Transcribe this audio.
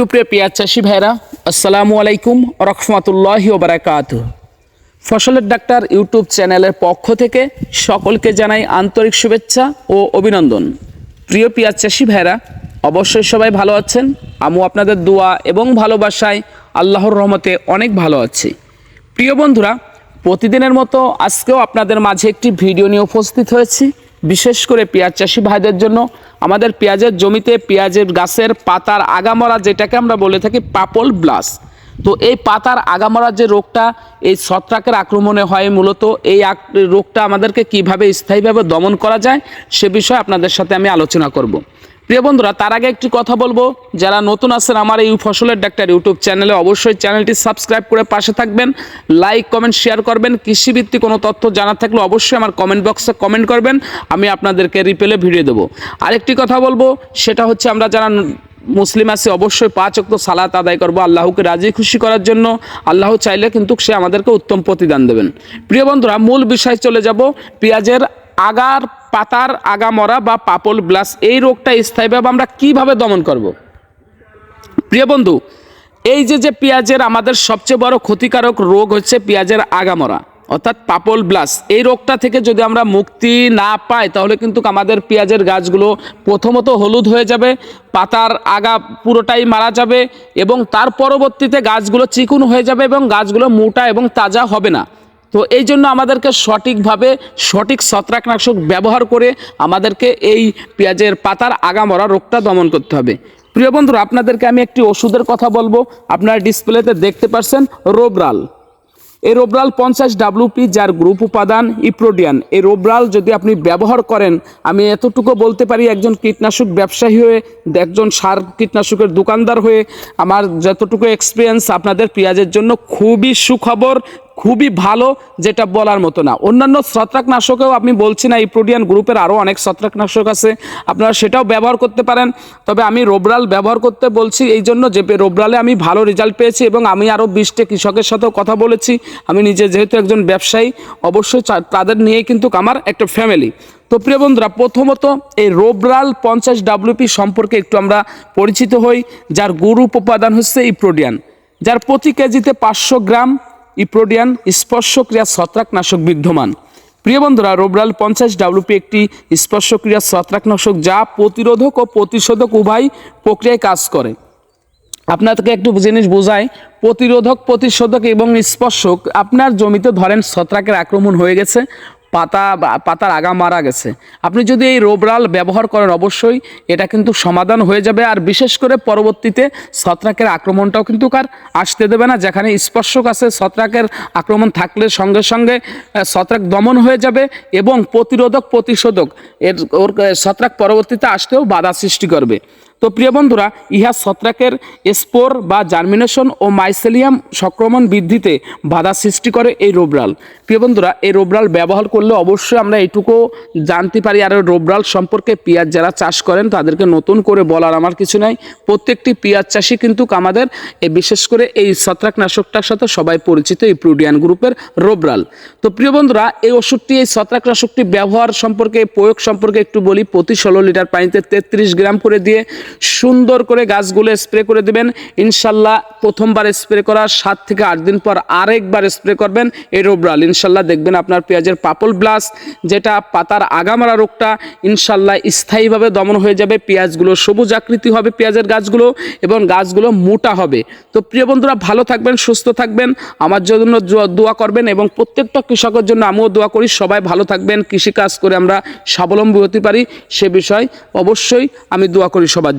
সুপ্রিয় পেঁয়াজ চাষি ভাইরা, আসসালামু আলাইকুম রহমতুল্লাহি ওবরাকাত ফসলের ডাক্তার ইউটিউব চ্যানেলের পক্ষ থেকে সকলকে জানাই আন্তরিক শুভেচ্ছা ও অভিনন্দন। প্রিয় পেঁয়াজ চাষি ভাইরা, অবশ্যই সবাই ভালো আছেন। আমিও আপনাদের দোয়া এবং ভালোবাসায় আল্লাহর রহমতে অনেক ভালো আছি। প্রিয় বন্ধুরা, প্রতিদিনের মতো আজকেও আপনাদের মাঝে একটি ভিডিও নিয়ে উপস্থিত হয়েছি। বিশেষ করে পেঁয়াজ চাষি ভাইদের জন্য আমাদের পেঁয়াজের জমিতে পেঁয়াজের গাছের পাতার আগামরা যেটাকে আমরা বলে থাকি পাপল ব্লাস তো এই পাতার আগামরা যে রোগটা এই ছত্রাকের আক্রমণে হয় মূলত, এই রোগটা আমাদেরকে কীভাবে স্থায়ীভাবে দমন করা যায় সে বিষয়ে আপনাদের সাথে আমি আলোচনা করব। প্রিয় বন্ধুরা, তার আগে একটি কথা বলব। যারা নতুন আছেন আমার এই ফসলের ডাক্তার ইউটিউব চ্যানেলে, অবশ্যই চ্যানেলটি সাবস্ক্রাইব করে পাশে থাকবেন। লাইক, কমেন্ট, শেয়ার করবেন। কৃষিভিত্তিক কোনো তথ্য জানার থাকলে অবশ্যই আমার কমেন্ট বক্সে কমেন্ট করবেন। আমি আপনাদেরকে রিপেলে ভিডিও দেবো। আরেকটি কথা বলব, সেটা হচ্ছে আমরা যারা মুসলিম আছে, অবশ্যই পাঁচ অক্ত সালাত আদায় করব আল্লাহকে রাজি খুশি করার জন্য। আল্লাহ চাইলে কিন্তু সে আমাদেরকে উত্তম প্রতিদান দেবেন। প্রিয় বন্ধুরা, মূল বিষয় চলে যাব। পেঁয়াজের আগার, পাতার আগা মরা বা পাপল ব্লাস, এই রোগটা স্থায়ীভাবে আমরা কীভাবে দমন করব। প্রিয় বন্ধু, এই যে যে পেঁয়াজের আমাদের সবচেয়ে বড় ক্ষতিকারক রোগ হচ্ছে পেঁয়াজের আগামরা, অর্থাৎ পাপল ব্লাস এই রোগটা থেকে যদি আমরা মুক্তি না পাই, তাহলে কিন্তু আমাদের পেঁয়াজের গাছগুলো প্রথমত হলুদ হয়ে যাবে, পাতার আগা পুরোটাই মারা যাবে এবং তার পরবর্তীতে গাছগুলো চিকুন হয়ে যাবে এবং গাছগুলো মোটা এবং তাজা হবে না তো এই জন্য আমাদেরকে সঠিকভাবে সঠিক ছত্রাকনাশক ব্যবহার করে আমাদেরকে এই পেঁয়াজের পাতার আগামরা রোগটা দমন করতে হবে। প্রিয় বন্ধুরা, আপনাদেরকে আমি একটি ওষুধের কথা বলব। আপনারা ডিসপ্লেতে দেখতে পাচ্ছেন রোবরাল। এই রোবরাল পঞ্চাশ ডাব্লুপি যার গ্রুপ উপাদান ইপ্রোডিয়ান। এই রোবরাল যদি আপনি ব্যবহার করেন, আমি এতটুকু বলতে পারি, একজন কীটনাশক ব্যবসায়ী হয়ে, একজন সার কীটনাশকের দোকানদার হয়ে, আমার যতটুকু এক্সপিরিয়েন্স আপনাদের পেঁয়াজের জন্য খুবই সুখবর খুবই ভালো যেটা বলার মতো না। অন্যান্য ছত্রাকনাশকেও আমি বলছি না, এই প্রোডিয়ান গ্রুপের আরও অনেক ছত্রাকনাশক আছে। আপনারা সেটাও ব্যবহার করতে পারেন। তবে আমি রোবরাল ব্যবহার করতে বলছি, এই জন্য যে রোবরালে আমি ভালো রেজাল্ট পেয়েছি এবং আমি আরও বিশটা কৃষকের সাথেও কথা বলেছি। আমি নিজে যেহেতু একজন ব্যবসায়ী, অবশ্যই তাদের নিয়েই কিন্তু আমার একটা ফ্যামিলি। তো প্রিয় বন্ধুরা, প্রথমত এই রোবরাল পঞ্চাশ ডাব্লিউপি সম্পর্কে একটু আমরা পরিচিত হই, যার গ্রুপ উপাদান হচ্ছে ইপ্রোডিয়ান যার প্রতি কেজিতে পাঁচশো গ্রাম ইপ্রোডিয়ান স্পর্শক্রিয়া ছত্রাকনাশক বিদ্যমান। প্রিয় বন্ধুরা, রোবরাল পঞ্চাশ ডাব্লুপি একটি স্পর্শক্রিয়া ছত্রাকনাশক যা প্রতিরোধক ও প্রতিষেধক উভয় প্রক্রিয়ায় কাজ করে। আপনাকে একটু জিনিস বোঝায় প্রতিরোধক, প্রতিষেধক এবং স্পর্শক, আপনার জমিতে ধরেন ছত্রাকের আক্রমণ হয়ে গেছে পাতা পাতার আগা মারা গেছে। আপনি যদি এই রোবরাল ব্যবহার করেন অবশ্যই এটা কিন্তু সমাধান হয়ে যাবে আর বিশেষ করে পরবর্তীতে ছত্রাকের আক্রমণটাও কিন্তু কার আসতে দেবে না। যেখানে স্পর্শক আছে, ছত্রাকের আক্রমণ থাকলে সঙ্গে সঙ্গে ছত্রাক দমন হয়ে যাবে এবং প্রতিরোধক প্রতিশোধক এর ওর ছত্রাক পরবর্তীতে আসতেও বাধা সৃষ্টি করবে। তো প্রিয় বন্ধুরা, ইহা ছত্রাকের স্পোর বা জার্মিনেশন ও মাইসেলিয়াম সংক্রমণ বৃদ্ধিতে বাধা সৃষ্টি করে এই রোবরাল। প্রিয় বন্ধুরা, এই রোবরাল ব্যবহার করলে অবশ্যই আমরা এইটুকু জানতে পারি আর রোবরাল সম্পর্কে পেঁয়াজ যারা চাষ করেন, তাদেরকে নতুন করে বলার আমার কিছু নাই। প্রত্যেকটি পেঁয়াজ চাষি কিন্তু আমাদের বিশেষ করে এই ছত্রাকনাশকটার সাথে সবাই পরিচিত, এই প্রুডিয়ান গ্রুপের রোবরাল। তো প্রিয় বন্ধুরা, এই ওষুধটি, এই ছত্রাকনাশকটি ব্যবহার সম্পর্কে, প্রয়োগ সম্পর্কে একটু বলি। প্রতি ষোলো লিটার পানিতে তেত্রিশ গ্রাম করে দিয়ে সুন্দর করে গাছগুলো স্প্রে করে দেবেন। ইনশাল্লাহ প্রথমবার স্প্রে করার সাত থেকে আট দিন পর আরেকবার স্প্রে করবেন এই রোবরাল। ইনশাল্লাহ দেখবেন আপনার পেঁয়াজের পাপল ব্লাস যেটা পাতার আগামারা রোগটা ইনশাল্লাহ স্থায়ীভাবে দমন হয়ে যাবে। পেঁয়াজগুলো সবুজ আকৃতি হবে পেঁয়াজের গাছগুলো এবং গাছগুলো মোটা হবে। তো প্রিয় বন্ধুরা, ভালো থাকবেন, সুস্থ থাকবেন। আমার জন্য দোয়া- করবেন এবং প্রত্যেকটা কৃষকের জন্য আমিও দোয়া করি। সবাই ভালো থাকবেন। কৃষিকাজ করে আমরা স্বাবলম্বী হতে পারি। সে বিষয় অবশ্যই আমি দোয়া করি সবার